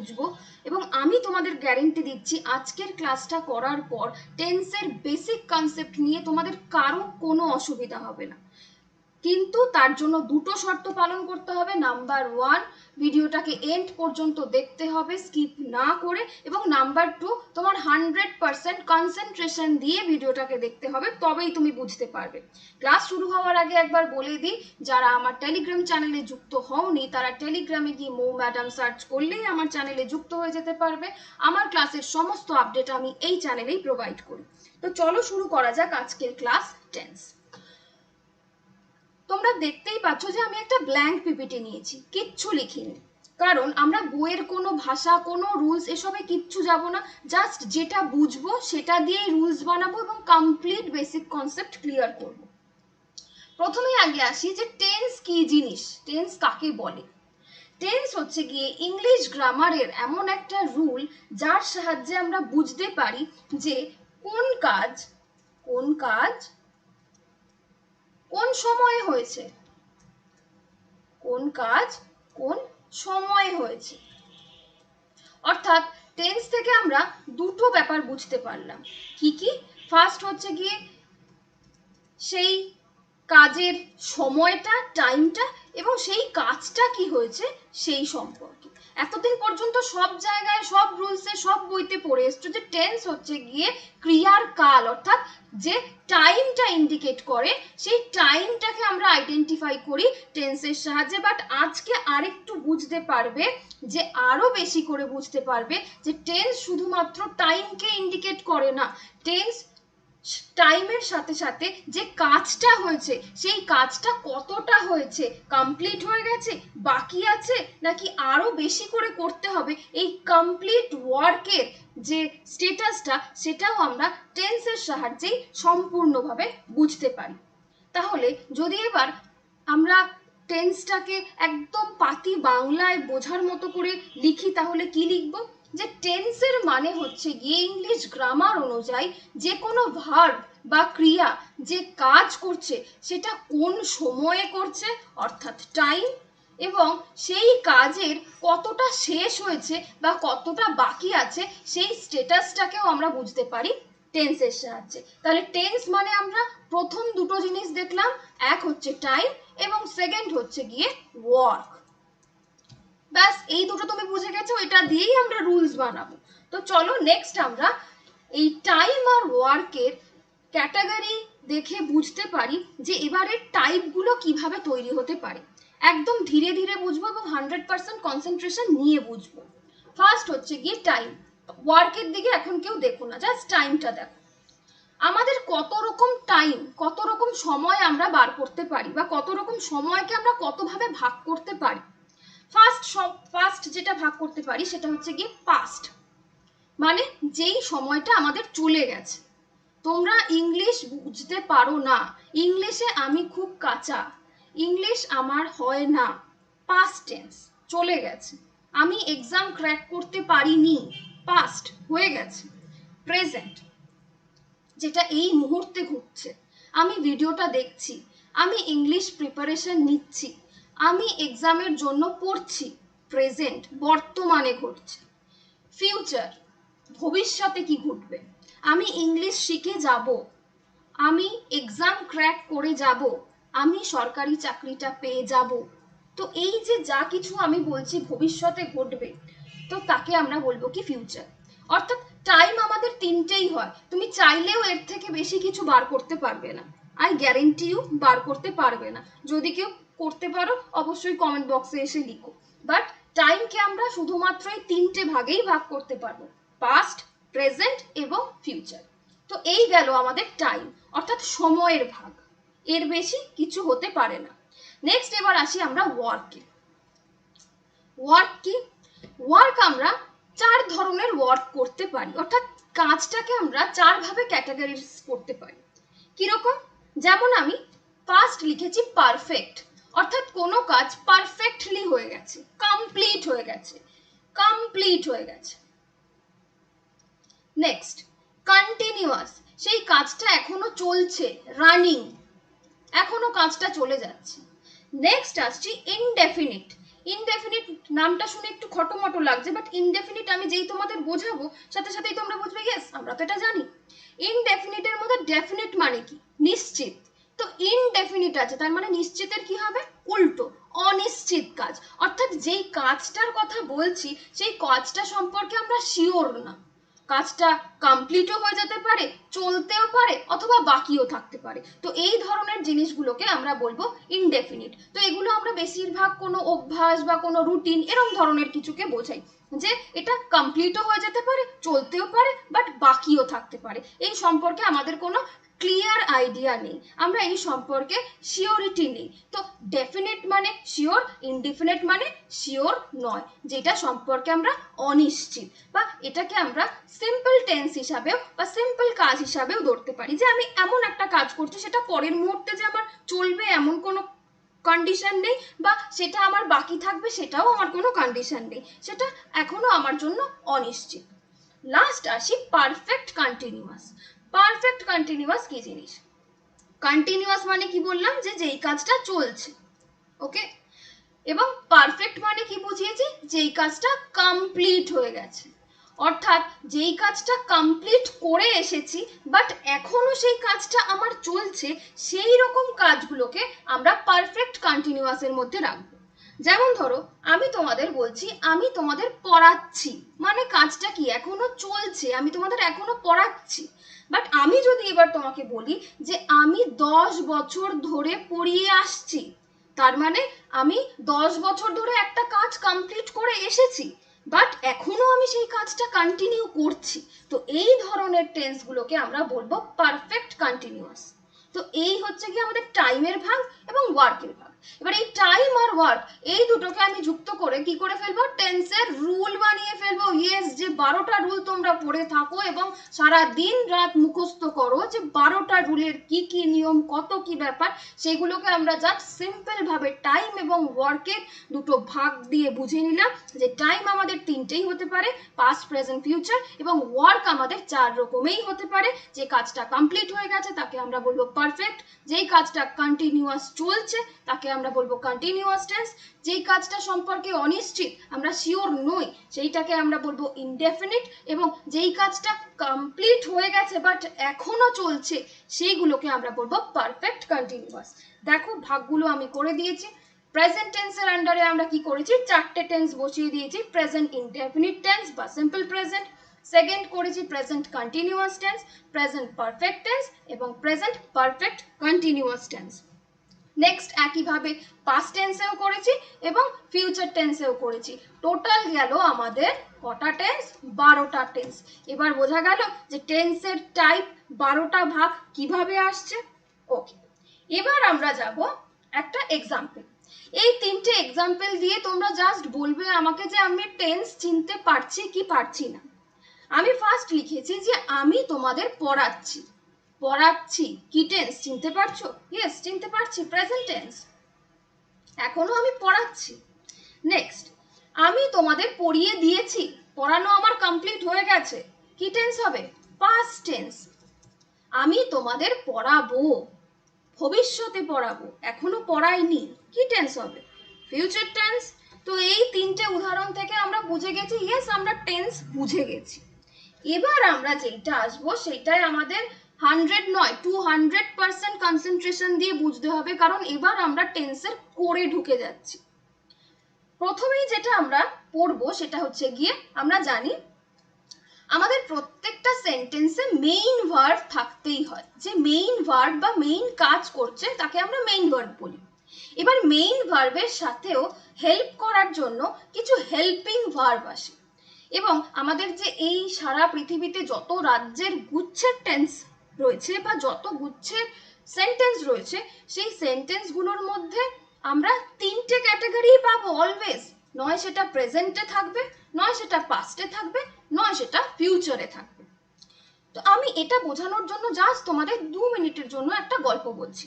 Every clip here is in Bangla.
বুঝব এবং আমি তোমাদের গ্যারেন্টি দিচ্ছি আজকের ক্লাসটা করার পর টেন্সের বেসিক কনসেপ্ট নিয়ে তোমাদের কারও কোনো অসুবিধা হবে না। কিন্তু তার জন্য দুটো শর্ত পালন করতে হবে। নাম্বার ওয়ান ভিডিওটাকে এন্ড পর্যন্ত দেখতে হবে স্কিপ না করে এবং নাম্বার টু তোমার হান্ড্রেড পার্সেন্ট কনসেন্ট্রেশন দিয়ে ভিডিওটাকে দেখতে হবে, তবেই তুমি বুঝতে পারবে। ক্লাস শুরু হওয়ার আগে একবার বলে দিই, যারা আমার টেলিগ্রাম চ্যানেলে যুক্ত হওনি, তারা টেলিগ্রামে গিয়ে মৌ ম্যাডাম সার্চ করলেই আমার চ্যানেলে যুক্ত হয়ে যেতে পারবে। আমার ক্লাসের সমস্ত আপডেট আমি এই চ্যানেলেই প্রোভাইড করি। তো চলো শুরু করা যাক আজকের ক্লাস টেন্স তোমরা দেখতেই পাচ্ছ যে আমি একটা ব্ল্যাঙ্ক পিপিটি নিয়েছি, কিচ্ছু লিখিনি। কারণ আমরা বইয়ের কোনো ভাষা, কোনো রুলস এসবে কিচ্ছু যাব না জাস্ট যেটা বুঝব সেটা দিয়েই রুলস বানাবো এবং কমপ্লিট বেসিক কনসেপ্ট ক্লিয়ার করব। প্রথমেই আগে আসি যে টেন্স কি জিনিস টেন্স কাকে বলে? টেন্স হচ্ছে গিয়ে ইংলিশ গ্রামারের এমন একটা রুল যার সাহায্যে আমরা বুঝতে পারি যে কোন কাজ কোন কাজ কোন সময়ে হয়েছে? কোন কাজ কোন সময়ে হয়েছে? অর্থাৎ টেন্স থেকে আমরা দুটো ব্যাপার বুঝতে পারলাম। কি কি? ফার্স্ট হচ্ছে গিয়ে সেই কাজের সময়টা টাইমটা এবং সেই কাজটা কি হয়েছে সেই সম্পর্কে। এতদিন পর্যন্ত সব জায়গায়, সব রুলসে সব বইতে পড়ে এসছো যে টেন্স হচ্ছে গিয়ে ক্রিয়ার কাল, অর্থাৎ যে টাইমটা ইন্ডিকেট করে, সেই টাইমটাকে আমরা আইডেন্টিফাই করি টেন্সের সাহায্যে। বাট আজকে আরেকটু বুঝতে পারবে যে, আরও বেশি করে বুঝতে পারবে যে টেন্স শুধুমাত্র টাইমকে ইন্ডিকেট করে না টেন্স টাইমের সাথে সাথে যে কাজটা হয়েছে, সেই কাজটা কতটা হয়েছে? কমপ্লিট হয়ে গেছে? বাকি আছে? নাকি আরও বেশি করে করতে হবে? এই কমপ্লিট ওয়ার্কের যে স্টেটাসটা সেটাও আমরা টেন্সের সাহায্যেই সম্পূর্ণভাবে বুঝতে পারি। তাহলে যদি এবার আমরা টেন্সটাকে একদম পাতি বাংলায় বোঝার মতো করে লিখি, তাহলে কি লিখব? যে টেন্সের মানে হচ্ছে গিয়ে ইংলিশ গ্রামার অনুযায়ী যে কোনো ভার্ব বা ক্রিয়া যে কাজ করছে সেটা কোন সময়ে করছে, অর্থাৎ টাইম এবং সেই কাজের কতটা শেষ হয়েছে বা কতটা বাকি আছে সেই স্টেটাসটাকেও আমরা বুঝতে পারি টেন্সের সাহায্যে। তাহলে টেন্স মানে আমরা প্রথম দুটো জিনিস দেখলাম, এক হচ্ছে টাইম এবং সেকেন্ড হচ্ছে গিয়ে ওয়ার্ক ব্যাস, এই দুটো তুমি বুঝে গেছো, এটা দিয়েই আমরা রুলস বানাবো। তো চলো নেক্সট আমরা এই টাইম আর ওয়ার্কের ক্যাটাগরি দেখে বুঝতে পারি যে এবারে টাইপগুলো কীভাবে তৈরি হতে পারে। একদম ধীরে ধীরে বুঝব এবং হান্ড্রেড পার্সেন্ট কনসেন্ট্রেশন নিয়ে বুঝব। ফার্স্ট হচ্ছে গিয়ে টাইম ওয়ার্কের দিকে এখন কেউ দেখো না জাস্ট টাইমটা দেখো। আমাদের কত রকম টাইম কত রকম সময় আমরা বার করতে পারি বা কত রকম সময়কে আমরা কতভাবে ভাগ করতে পারি ফার্স্ট ফার্স্ট যেটা ভাগ করতে পারি সেটা হচ্ছে গিয়ে পাস্ট মানে যেই সময়টা আমাদের চলে গেছে। তোমরা ইংলিশ বুঝতে পারো না। ইংলিশে আমি খুব কাঁচা। ইংলিশ আমার হয় না। পাস্ট টেন্স চলে গেছে। আমি এক্সাম ক্র্যাক করতে পারিনি। পাস্ট হয়ে গেছে। প্রেজেন্ট যেটা এই মুহূর্তে ঘটছে। আমি ভিডিওটা দেখছি। আমি ইংলিশ প্রিপারেশন নিচ্ছি। আমি এক্সামের জন্য পড়ছি প্রেজেন্ট বর্তমানে ঘটছে। ফিউচার ভবিষ্যতে কি ঘটবে? আমি ইংলিশ শিখে যাব, আমি এক্সাম ক্র্যাক করে যাব, আমি সরকারি চাকরিটা পেয়ে যাব। তো এই যে যা কিছু আমি বলছি ভবিষ্যতে ঘটবে, তো তাকে আমরা বলব কি ফিউচার অর্থাৎ টাইম আমাদের তিনটেই হয়। তুমি চাইলেও এর থেকে বেশি কিছু বার করতে পারবে না। আই গ্যারেন্টি ইউ বার করতে পারবে না। যদি কেউ করতে পারো, অবশ্যই কমেন্ট বক্সে এসে লিখো। বাট টাইমকে আমরা শুধুমাত্র এই তিনটে ভাগেই ভাগ করতে পারব পাস্ট প্রেজেন্ট এবং ফিউচার তো এই গেল আমাদের টাইম অর্থাৎ সময়ের ভাগ। এর বেশি কিছু হতে পারে না। নেক্সট এবার আসি আমরা ওয়ার্কে ওয়ার্ক কি? ওয়ার্ক আমরা চার ধরনের ওয়ার্ক করতে পারি, অর্থাৎ কাজটাকে আমরা চার ভাবে ক্যাটাগরিজ করতে পারি। কীরকম? যেমন আমি ফার্স্ট লিখেছি পারফেক্ট অর্থাৎ কোনো কাজ পারফেক্টলি হয়ে গেছে কমপ্লিট হয়ে গেছে কমপ্লিট হয়ে গেছে। নেক্সট কন্টিনিউয়াস সেই কাজটা এখনও চলছে রানিং এখনও কাজটা চলে যাচ্ছে। নেক্সট আসছি ইনডেফিনিট ইনডেফিনিট নামটা শুনে একটু খটোমটো লাগছে বাট ইনডেফিনিট আমি যেই তোমাদের বোঝাবো, সাথে সাথেই তোমরা বুঝবে ইয়েস আমরা তো এটা জানি। ইনডেফিনিটের মধ্যে ডেফিনিট মানে কি? নিশ্চিত। তো ইনডেফিনিট আছে, তার মানে নিশ্চিতের কি হবে? উল্টো, অনিশ্চিত কাজ। অর্থাৎ যেই কাজটার কথা বলছি, সেই কাজটা সম্পর্কে আমরা শিওর না। কাজটা কমপ্লিটও হয়ে যেতে পারে, চলতেও পারে, অথবা বাকিও থাকতে পারে। তো এই ধরনের জিনিসগুলোকে আমরা বলব ইনডেফিনিট তো এগুলো আমরা বেশিরভাগ কোনো অভ্যাস বা কোনো রুটিন এরকম ধরনের কিছুকে বোঝাই। যে এটা কমপ্লিটও হয়ে যেতে পারে, চলতেও পারে বাট বাকিও থাকতে পারে। এই সম্পর্কে আমাদের কোনো ক্লিয়ার আইডিয়া নেই। আমরা এই সম্পর্কে শিওরিটি নেই। তো ডেফিনেট মানে শিওর ইনডিফিনিট মানে শিওর নয়, যেটা সম্পর্কে আমরা অনিশ্চিত বা এটাকে আমরা সিম্পল টেন্স হিসাবেও বা সিম্পল কাজ হিসাবেও ধরতে পারি। যে আমি এমন একটা কাজ করছি, সেটা পরের মুহূর্তে যে আমার চলবে এমন কোনো কন্ডিশন নেই বা সেটা আমার বাকি থাকবে, সেটাও আমার কোনো কন্ডিশন নেই। সেটা এখনও আমার জন্য অনিশ্চিত। লাস্ট আসি পারফেক্ট কন্টিনিউয়াস পারফেক্ট কন্টিনিউয়াস কি জিনিস? কন্টিনিউয়াস মানে কি বললাম যে যেই কাজটা চলছে ওকে এবং পারফেক্ট মানে কি বুঝিয়েছি? যেই কাজটা কমপ্লিট হয়ে গেছে। অর্থাৎ যেই কাজটা কমপ্লিট করে এসেছি বাট এখনও সেই কাজটা আমার চলছে, সেই রকম কাজগুলোকে আমরা পারফেক্ট কন্টিনিউয়াসের মধ্যে রাখব। যেমন ধরো, আমি তোমাদের বলছি, আমি তোমাদের পড়াচ্ছি। মানে কাজটা কি? এখনও চলছে, আমি তোমাদের এখনও পড়াচ্ছি। বাট আমি যদি এবার তোমাকে বলি যে আমি দশ বছর ধরে পড়িয়ে আসছি, তার মানে আমি দশ বছর ধরে একটা কাজ কমপ্লিট করে এসেছি বাট এখনও আমি সেই কাজটা কন্টিনিউ করছি। তো এই ধরনের টেন্সগুলোকে আমরা বলব পারফেক্ট কন্টিনিউয়াস তো এই হচ্ছে কি আমাদের টাইমের ভাগ এবং ওয়ার্কের ভাগ। এবার এই টাইম আর ওয়ার্ক এই দুটোকে আমি যুক্ত করে কি করে ফেলব? টেন্সের রুল বানিয়ে ফেলব। ইয়েস যে বারোটা রুল তোমরা পড়ে থাকো এবং সারা দিন রাত মুখস্থ করো যে বারোটা রুলের কি কি নিয়ম, কত কি ব্যাপার, সেগুলোকে আমরা জাস্ট সিম্পল ভাবে টাইম এবং ওয়ার্কের দুটো ভাগ দিয়ে বুঝে নিলাম যে টাইম আমাদের তিনটেই হতে পারে পাস্ট প্রেজেন্ট ফিউচার এবং ওয়ার্ক আমাদের চার রকমেই হতে পারে। যে কাজটা কমপ্লিট হয়ে গেছে তাকে আমরা বলব পারফেক্ট যেই কাজটা কন্টিনিউয়াস চলছে তাকে আমরা বলব কন্টিনিউয়াস টেন্স যেই কাজটা সম্পর্কে অনিশ্চিত, আমরা শিওর নই, সেইটাকে আমরা বলব ইনডেফিনিট এবং যেই কাজটা কমপ্লিট হয়ে গেছে বাট এখনও চলছে, সেইগুলোকে আমরা বলব পারফেক্ট কন্টিনিউয়াস দেখো, ভাগগুলো আমি করে দিয়েছি। প্রেজেন্ট টেন্সের আন্ডারে আমরা কি করেছি? চারটে টেন্স বসিয়ে দিয়েছি প্রেজেন্ট ইনডেফিনিট টেন্স বা সিম্পল প্রেজেন্ট সেকেন্ড করেছি present continuous tense present perfect tense এবং present perfect continuous tense next একইভাবে পাস্ট টেন্সেও করেছি এবং ফিউচার টেন্সেও করেছি। টোটাল গেল আমাদের কটা টেন্স বারোটা টেন্স এবার বোঝা গেল যে টেন্সের টাইপ বারোটা ভাগ কীভাবে আসছে? ওকে এবার আমরা যাব একটা এক্সাম্পল এই তিনটে এক্সাম্পল দিয়ে তোমরা জাস্ট বলবে আমাকে যে আমি টেন্স চিনতে পারছি কি পারছি না। আমি ফার্স্ট লিখেছি যে আমি তোমাদের পড়াচ্ছি। পড়াচ্ছি। কি টেন্স চিনতে পারছ? ইয়েস চিনতে পারছি। প্রেজেন্ট টেন্স এখনও আমি পড়াচ্ছি। নেক্সট আমি তোমাদের পড়িয়ে দিয়েছি। পড়ানো আমার কমপ্লিট হয়ে গেছে। কি টেন্স হবে? পাস্ট টেন্স আমি তোমাদের পড়াবো। ভবিষ্যতে পড়াবো। এখনও পড়াইনি। কি টেন্স হবে? ফিউচার টেন্স তো এই তিনটে উদাহরণ থেকে আমরা বুঝে গেছি। ইয়েস আমরা টেন্স বুঝে গেছি। এবার আমরা যেটা আসব সেটাই আমাদের হান্ড্রেড নয়, টু হান্ড্রেড পার্সেন্ট কনসেন্ট্রেশন দিয়ে বুঝতে হবে, কারণ এবার আমরা টেন্সের কোরে ঢুকে যাচ্ছি। প্রথমেই যেটা আমরা পড়ব সেটা হচ্ছে গিয়ে আমরা জানি আমাদের প্রত্যেকটা সেন্টেন্সে মেইন ভার্ব থাকতেই হয়। যে মেইন ভার্ব বা মেইন কাজ করছে, তাকে আমরা মেইন ভার্ব বলি। এবার মেইন ভার্বের সাথেও হেল্প করার জন্য কিছু হেল্পিং ভার্ব আসে। এবং আমাদের যে এই সারা পৃথিবীতে যত রাজ্যের গুচ্ছের টেন্স রয়েছে বা যত গুচ্ছের সেন্টেন্স রয়েছে, সেই সেন্টেন্সগুলোর মধ্যে আমরা তিনটে ক্যাটাগরি পাবো অলওয়েজ নয় সেটা প্রেজেন্টে থাকবে, নয় সেটা পাস্টে থাকবে, নয় সেটা ফিউচারে থাকবে। তো আমি এটা বোঝানোর জন্য জাস্ট তোমাদের দু মিনিটের জন্য একটা গল্প বলছি।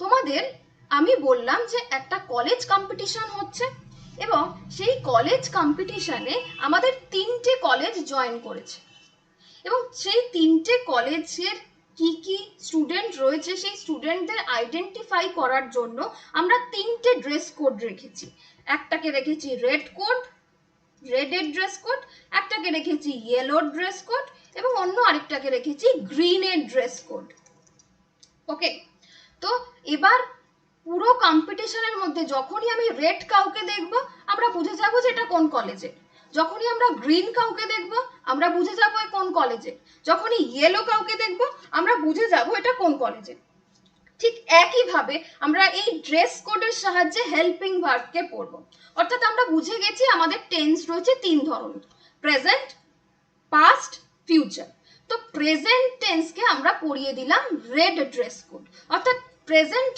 তোমাদের আমি বললাম যে একটা কলেজ কম্পিটিশন হচ্ছে এবং সেই কলেজ কম্পিটিশনে আমাদের তিনটে কলেজ জয়েন করেছে। এবং সেই তিনটে কলেজের কি কি স্টুডেন্ট রয়েছে, সেই স্টুডেন্টদের আইডেন্টিফাই করার জন্য আমরা তিনটে ড্রেস কোড রেখেছি। একটাকে রেখেছি রেড কোড রেডের ড্রেস কোড একটাকে রেখেছি ইয়েলো ড্রেস কোড এবং অন্য আরেকটাকে রেখেছি গ্রিনের ড্রেস কোড ওকে তো এবার পুরো কম্পিটিশনের মধ্যে যখনই আমি রেড কাউকে দেখব, আমরা বুঝে যাব যে এটা কোন কলেজে যখনই আমরা গ্রিন কাউকে দেখব, আমরা বুঝে যাব কোন কলেজে যখনই ইয়েলো কাউকে দেখব, আমরা বুঝে যাব এটা কোন কলেজে ঠিক একইভাবে আমরা এই ড্রেস কোডের সাহায্যে হেল্পিং ভার্বকে পড়ব। অর্থাৎ আমরা বুঝে গেছি আমাদের টেন্স রয়েছে তিন ধরনের প্রেজেন্ট পাস্ট ফিউচার তো প্রেজেন্ট টেন্সকে আমরা পড়িয়ে দিলাম রেড ড্রেস কোড অর্থাৎ প্রেজেন্ট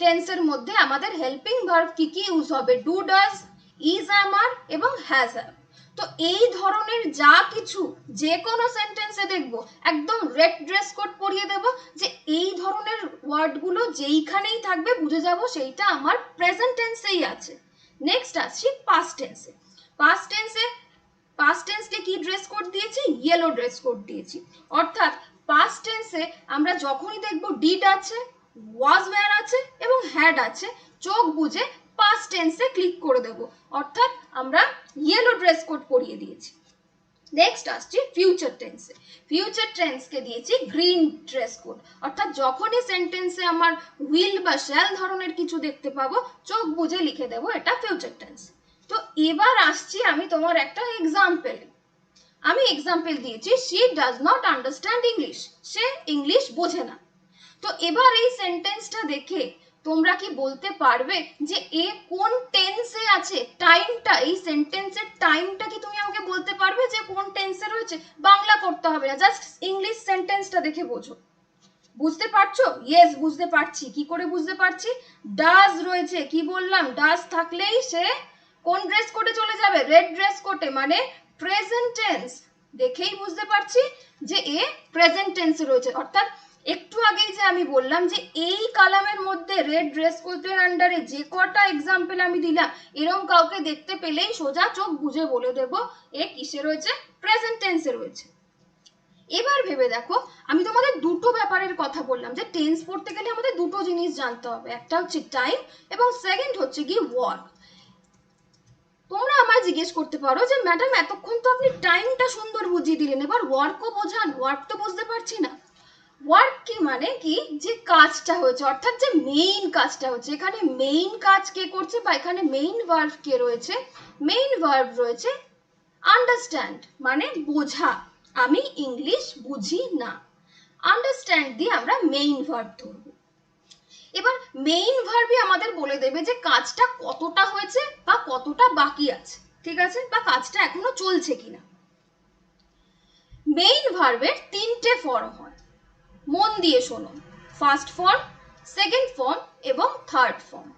টেন্সের মধ্যে আমাদের হেল্পিং ভার্ব কি কি ইউজ হবে? ডু ডাজ ইজ আমার এবং হ্যাজ হ্যাভ তো এই ধরনের যা কিছু যে কোনো সেন্টেন্সে দেখব, একদম রেড ড্রেস কোড পরিয়ে দেব যে এই ধরনের ওয়ার্ডগুলো যেইখানেই থাকবে বুঝে যাব সেইটা আমার প্রেজেন্ট টেন্সেই আছে। নেক্সট আসছি পাস্ট টেন্সে পাস্ট টেন্সে পাস্ট টেন্সকে কি ড্রেস কোড দিয়েছি? ইয়েলো ড্রেস কোড দিয়েছি। অর্থাৎ পাস্ট টেন্সে আমরা যখনই দেখব ডিড আছে ওয়াজ ওয়্যার আছে এবং হ্যাড আছে, চোখ বুঝে পাস্ট টেন্সে ক্লিক করে দেব। অর্থাৎ আমরা ইয়েলো ড্রেস কোড পরিয়ে দিয়েছি। নেক্সট আসছি ফিউচার টেন্সে ফিউচার টেন্সকে দিয়েছি গ্রিন ড্রেস কোড অর্থাৎ যখনই সেন্টেন্সে আমার উইল বা শ্যাল ধরনের কিছু দেখতে পাবো, চোখ বুঝে লিখে দেবো এটা ফিউচার টেন্স তো এবার আসছি আমি তোমার একটা এক্সাম্পল আমি এক্সাম্পল দিয়েছি she does not understand English say English বোঝে না। তো এবার এই সেন্টেন্সটা দেখে তোমরা কি বলতে পারবে যে এ কোন টেন্সে আছে? টাইমটা এই সেন্টেন্সের টাইমটা কি তুমি আমাকে বলতে পারবে যে কোন টেন্সে রয়েছে? বাংলা করতে হবে না জাস্ট ইংলিশ সেন্টেন্সটা দেখে বোঝো। বুঝতে পারছ? ইয়েস বুঝতে পারছি। কি করে বুঝতে পারছি? ডাজ রয়েছে, কি বললাম? ডাজ থাকলেই সে কোন ড্রেস কোডে চলে যাবে? রেড ড্রেস কোডে মানে প্রেজেন্ট টেন্স দেখেই বুঝতে পারছি যে এ প্রেজেন্ট টেন্সে রয়েছে। অর্থাৎ একটু আগেই যে আমি বললাম যে এই কালামের মধ্যে রেড ড্রেস কোডের আন্ডারে যে কটা এক্সাম্পল আমি দিলাম এরকম কাউকে দেখতে পেলেই সোজা চোখ বুঝে বলে দেব এ কিসে রয়েছে? প্রেজেন্ট টেন্সে রয়েছে। এবার ভেবে দেখো, আমি তোমাদের দুটো ব্যাপারের কথা বললাম যে টেন্স পড়তে গেলে আমাদের দুটো জিনিস জানতে হবে, একটা হচ্ছে টাইম এবং সেকেন্ড হচ্ছে কি ওয়ার্ক তোমরা আমায় জিজ্ঞেস করতে পারো যে ম্যাডাম এতক্ষণ তো আপনি টাইমটা সুন্দর বুঝিয়ে দিলেন, এবার ওয়ার্কও বোঝান ওয়ার্ক তো বুঝতে পারছি না। ওয়ার্ক কি মানে কি? যে কাজটা হয়েছে, অর্থাৎ যে মেইন কাজটা হচ্ছে। এখানে মেইন কাজ কে করছে বা এখানে মেইন ভার্ব কে রয়েছে? মেইন ভার্ব রয়েছে আন্ডারস্ট্যান্ড মানে বোঝা। আমি ইংলিশ বুঝি না। আন্ডারস্ট্যান্ড দিয়ে আমরা মেইন ভার্ব ধরবো। এবার মেইন ভার্বই আমাদের বলে দেবে যে কাজটা কতটা হয়েছে বা কতটা বাকি আছে। ঠিক আছে? বা কাজটা এখনও চলছে কিনা। মেইন ভার্বের তিনটে ফর্ম হয়। মন দিয়ে শোনো। ফার্স্ট ফর্ম সেকেন্ড ফর্ম এবং থার্ড ফর্ম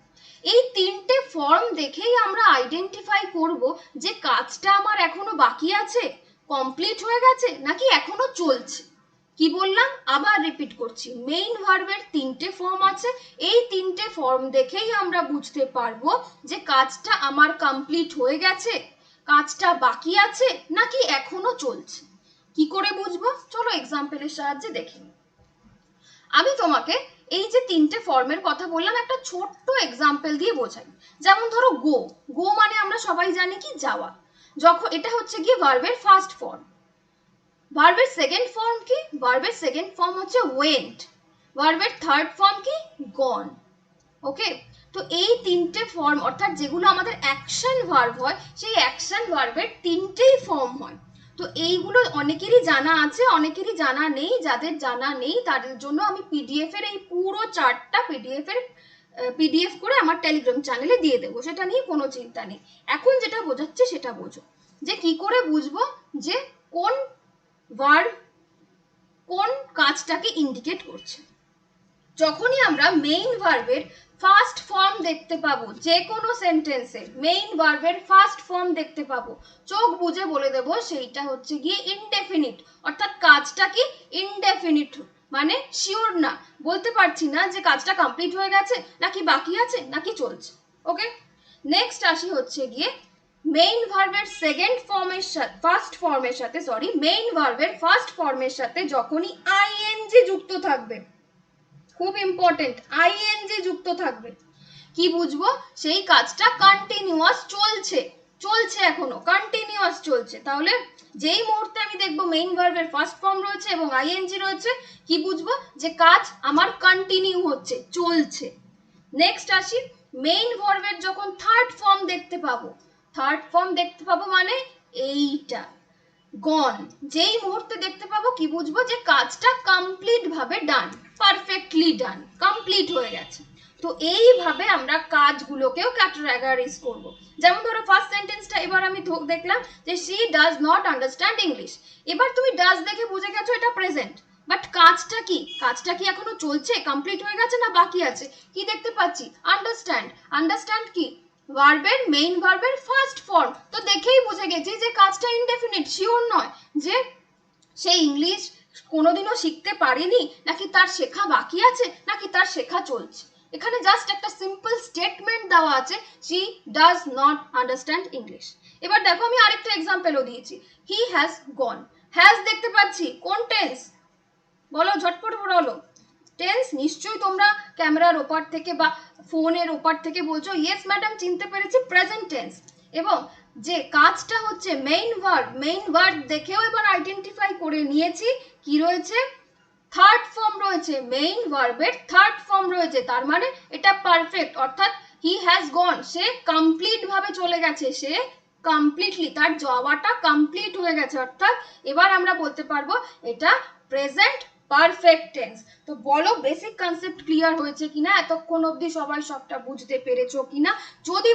এই তিনটে ফর্ম দেখেই আমরা আইডেন্টিফাই করব যে কাজটা আমার এখনও বাকি আছে কমপ্লিট হয়ে গেছে নাকি এখনও চলছে। কি বললাম? আবার রিপিট করছি। মেইন ভার্বের তিনটে ফর্ম আছে। এই তিনটে ফর্ম দেখেই আমরা বুঝতে পারব যে কাজটা আমার কমপ্লিট হয়ে গেছে, কাজটা বাকি আছে নাকি এখনও চলছে। কি করে বুঝব? চলো এক্সাম্পলের সাহায্যে দেখে নিই। আমি তোমাকে এই যে তিনটে ফর্মের কথা বললাম, একটা ছোট্ট এক্সাম্পল দিয়ে বোঝাই। যেমন ধরো গো গো মানে আমরা সবাই জানি কি? যাওয়া। যখন এটা হচ্ছে গিয়ে ভার্বের ফার্স্ট ফর্ম ভার্বের সেকেন্ড ফর্ম কি? ভার্বের সেকেন্ড ফর্ম হচ্ছে ওয়েন্ট ভার্বের থার্ড ফর্ম কি? গন ওকে তো এই তিনটে ফর্ম অর্থাৎ যেগুলো আমাদের অ্যাকশন ভার্ব হয়, সেই অ্যাকশন ভার্বের তিনটেই ফর্ম হয়। তো এইগুলো অনেকেরই জানা আছে, অনেকেরই জানা নেই, যাদের জানা নেই তাদের জন্য আমি পিডিএফ এর এই পুরো চার্টটা পিডিএফ এর পিডিএফ করে আমার টেলিগ্রাম চ্যানেলে দিয়ে দেবো। সেটা নিয়ে কোনো চিন্তা নেই। এখন যেটা বোঝাচ্ছে সেটা বোঝো। যে কি করে বুঝব যে কোন ভার্ব কোন কাজটাকে ইন্ডিকেট করছে? যখনই আমরা মেইন ভার্বের ফার্স্ট ফর্ম দেখতে পাবো, যে কোনো সেন্টেন্সে মেইন ভার্বের ফার্স্ট ফর্ম দেখতে পাবো। চোখ বুঝে বলে দেব সেইটা হচ্ছে গিয়ে ইনডেফিনিট অর্থাৎ কাজটা কি? ইনডেফিনিট মানে শিওর না। বলতে পারছি না যে কাজটা কমপ্লিট হয়ে গেছে, নাকি বাকি আছে, নাকি চলছে। ওকে নেক্সট আসি হচ্ছে গিয়ে মেইন ভার্বের সেকেন্ড ফর্মের সাথে ফার্স্ট ফর্মের সাথে সরি মেইন ভার্বের ফার্স্ট ফর্মের সাথে যখনই আইএনজি যুক্ত থাকবে। খুব ইম্পর্টেন্ট আইএনজি যুক্ত থাকবে। কি বুঝব? সেই কাজটা কন্টিনিউয়াস চলছে চলছে এখনও কন্টিনিউয়াস চলছে। তাহলে যেই মুহূর্তে আমি দেখব মেইন ভার্বের ফার্স্ট ফর্ম রয়েছে এবং আইএনজি রয়েছে, কি বুঝব? যে কাজ আমার কন্টিনিউ হচ্ছে, চলছে। নেক্সট আসি মেইন ভার্বের যখন থার্ড ফর্ম দেখতে পাবো থার্ড ফর্ম দেখতে পাবো মানে এইটা। গন যেই মুহূর্তে দেখতে পাবো কি বুঝব? যে কাজটা কমপ্লিট ভাবে ডান পারফেক্টলি ডান কমপ্লিট হয়ে গেছে। তো এইভাবে আমরা কাজগুলোকেও ক্যাটাগরাইজ করব। যেমন ধরো ফার্স্ট সেন্টেন্সটা এবার আমি দেখলাম যে she does not understand English এবার তুমি ডাজ দেখে বুঝে গেছো এটা প্রেজেন্ট বাট কাজটা কি? কাজটা কি এখনও চলছে? কমপ্লিট হয়ে গেছে না বাকি আছে? কি দেখতে পাচ্ছি? আন্ডারস্ট্যান্ড আন্ডারস্ট্যান্ড কি? ভার্বের মেইন ভার্বের ফার্স্ট ফর্ম তো দেখেই বুঝে গেছি যে কাজটা ইনডেফিনিট শিওর নয় যে সে ইংলিশ কোনোদিনও শিখতে পারেনি, নাকি তার শেখা বাকি আছে, নাকি তার শেখা চলছে। এখানে জাস্ট একটা সিম্পল স্টেটমেন্ট দেওয়া আছে she does not understand English এবার দেখো আমি আরেকটা এক্সাম্পলও দিয়েছি। হি হ্যাজ গন হ্যাজ দেখতে পাচ্ছি কোন টেন্স বলো, ঝটপট বলো টেন্স নিশ্চয়ই তোমরা ক্যামেরার ওপার থেকে বা ফোনের ওপার থেকে বলছো ইয়েস ম্যাডাম চিনতে পেরেছি প্রেজেন্ট টেন্স এবং যে কাজটা হচ্ছে মেইন ওয়ার্ড মেইন ওয়ার্ড দেখেও এবার আইডেন্টিফাই করে নিয়েছি, কি রয়েছে? থার্ড ফর্ম রয়েছে মেইন ভার্বের থার্ড ফর্ম রয়েছে, তার মানে এটা পারফেক্ট অর্থাৎ হি হ্যাজ গন সে কমপ্লিট ভাবে চলে গেছে, সে কমপ্লিটলি তার যাওয়াটা কমপ্লিট হয়ে গেছে, অর্থাৎ এবার আমরা বলতে পারব এটা প্রেজেন্ট পারফেক্ট টেন্স তো বলো বেসিক কনসেপ্ট ক্লিয়ার হয়েছে কিনা? এতক্ষণ অবধি সবাই সবটা বুঝতে পেরেছ কিনা? যদি